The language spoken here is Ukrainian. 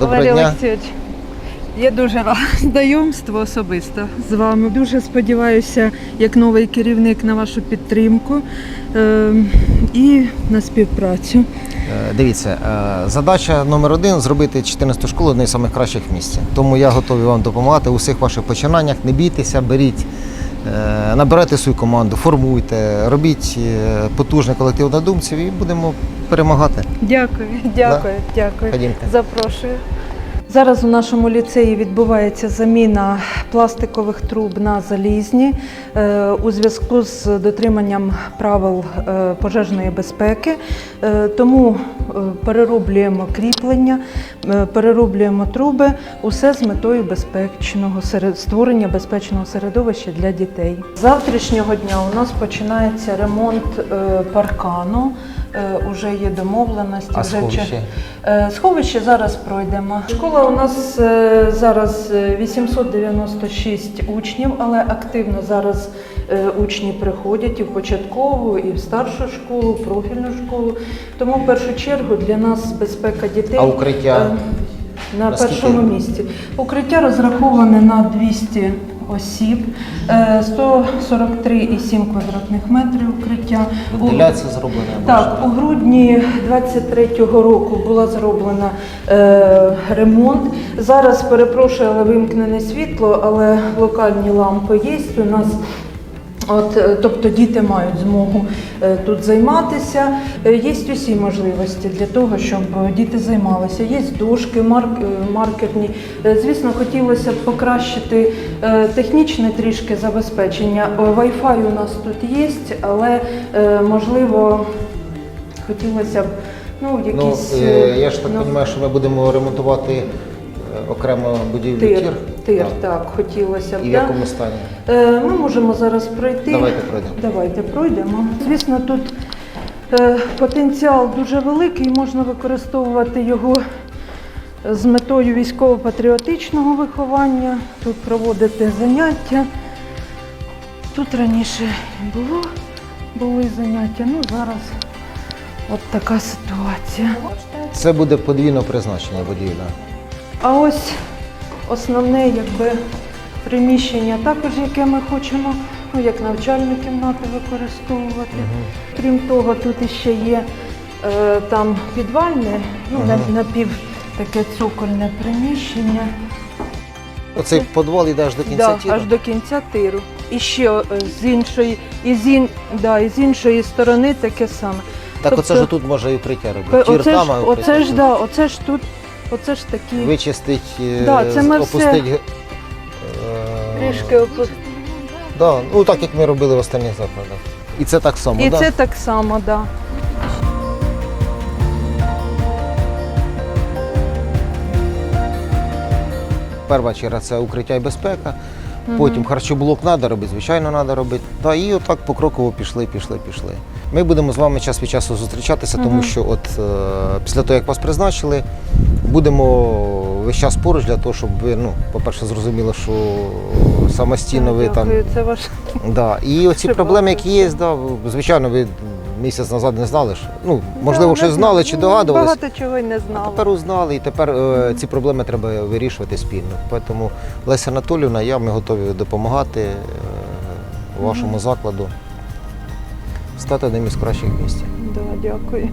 Доброго Валерій дня. Олексійович, я дуже рада знайомству особисто з вами. Дуже сподіваюся, як новий керівник на вашу підтримку е, і на співпрацю. Е, Дивіться, е, задача номер один зробити 14 школу однією з найкращих в місті. Тому я готовий вам допомагати у всіх ваших починаннях. Не бійтеся, беріть, набирайте свою команду, формуйте, робіть е, потужний колектив надумців і будемо перемагати. Дякую, дякую, дякую. Ходімте. Запрошую. Зараз у нашому ліцеї відбувається заміна пластикових труб на залізні е, у зв'язку з дотриманням правил е, пожежної безпеки. Е, Тому перероблюємо кріплення, перероблюємо труби, усе з метою безпечного створення безпечного середовища для дітей. З завтрашнього дня у нас починається ремонт паркану. Е, Уже є домовленості. А вже сховище? Е, Сховище зараз пройдемо. Школа у нас е, зараз е, 896 учнів, але активно зараз е, учні приходять і в початкову, і в старшу школу, профільну школу. Тому в першу чергу для нас безпека дітей. А укриття? е, На Наскільки? першому місці. Укриття розраховане на 200 осіб, е, 143,7 квадратних метрів укриття. Вентиляція зроблена. так, у грудні 23-го року була зроблена е, ремонт. Зараз перепрошую, але вимкнене світло, але локальні лампи є. У нас От, е, тобто діти мають змогу е, тут займатися. Е, Є усі можливості для того, щоб діти займалися. Є дошки, марк, маркерні. Звісно, хотілося б покращити технічне трішки забезпечення. Wi-Fi у нас тут є, але можливо хотілося б ну, Ну, якісь. е, я ж так ну, розумію, що ми будемо ремонтувати окремо будівлю тир, тір. тир, Так. так, хотілося б. І в якому стані? Е, Ми можемо зараз пройти. Давайте пройдемо. Давайте пройдемо. Звісно, тут е, потенціал дуже великий, можна використовувати його з метою військово-патріотичного виховання, тут проводити заняття. Тут раніше було, були заняття, ну зараз от така ситуація. Це буде подвійне призначення будівля. А ось основне якби, приміщення, також яке ми хочемо, ну, як навчальну кімнату використовувати. Крім того, тут іще є е, там підвальне, ну, на- напів таке цокольне приміщення. Оцей підвал йде аж до кінця Да, тіру. аж до кінця тиру. І ще е, з іншої, і з, ін, да, і з іншої сторони таке саме. Так оце тобто- ж тут може і укриття робити. Тір Оце там, ж, а укриття оце ж, да, оце ж тут, оце ж такі Вичистить, е, Да, це ми опустить. все е, трішки опу- Да, ну так як ми робили в останніх закладах. І це так само, І да? це так само, так. Да. Перша черга це укриття і безпека. Потім харчоблок треба робити, звичайно, треба робити. Та, і отак покроково пішли, пішли, пішли. Ми будемо з вами час від часу зустрічатися, тому що от е, після того, як вас призначили, будемо весь час поруч для того, щоб ви, ну, по-перше, зрозуміли, що самостійно ви там. Це ваш. Да. І оці проблеми, які є, да, звичайно, ви місяць назад не знали. Що, ну, можливо, Да, щось знали чи Ну, догадувались. Багато чого й не А тепер узнали, і тепер е, ці проблеми треба вирішувати спільно. Тому Леся Анатолівна, я ми готові допомагати е, вашому закладу стати одним із кращих в місті. Да, дякую.